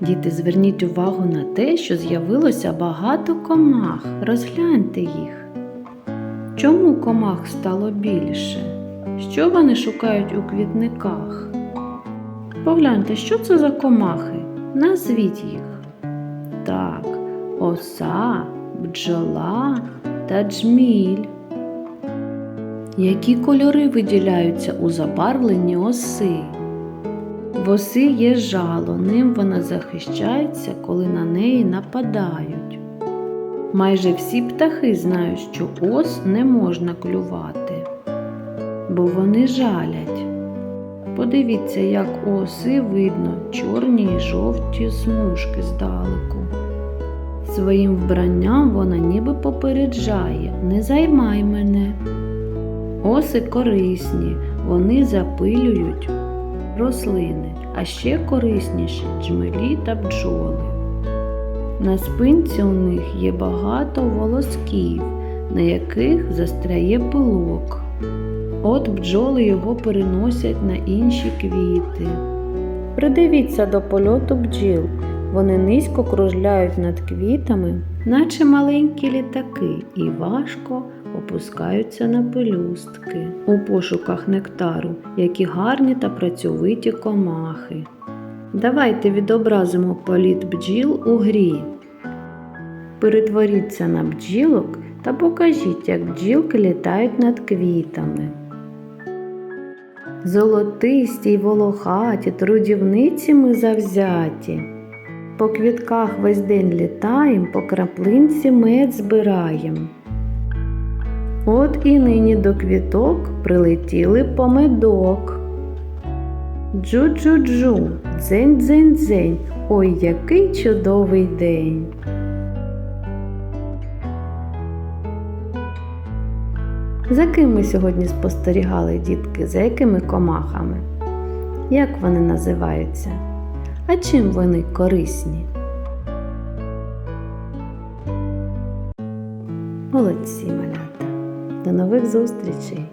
Діти, зверніть увагу на те, що з'явилося багато комах. Розгляньте їх. Чому комах стало більше? Що вони шукають у квітниках? Погляньте, що це за комахи? Назвіть їх. Так, оса, бджола та джміль. Які кольори виділяються у забарвленні оси? В оси є жало, ним вона захищається, коли на неї нападають. Майже всі птахи знають, що ос не можна клювати, бо вони жалять. Подивіться, як у оси видно чорні й жовті смужки здалеку. Своїм вбранням вона ніби попереджає не займай мене. Оси корисні, вони запилюють рослини, а ще корисніші джмелі та бджоли. На спинці у них є багато волосків, на яких застряє пилок. От бджоли його переносять на інші квіти. Придивіться до польоту бджіл. Вони низько кружляють над квітами, наче маленькі літаки, і важко опускаються на пелюстки у пошуках нектару, які гарні та працьовиті комахи. Давайте відобразимо політ бджіл у грі. Перетворіться на бджілок та покажіть, як бджілки літають над квітами. Золотисті й волохаті, трудівниці ми завзяті. По квітках весь день літаєм, по краплинці мед збираєм. От і нині до квіток прилетіли по медок. Джу-джу-джу, дзень-дзень-дзень, ой, який чудовий день. За ким ми сьогодні спостерігали, дітки, за якими комахами? Як вони називаються? А чим вони корисні? Молодці малята! До нових зустрічей!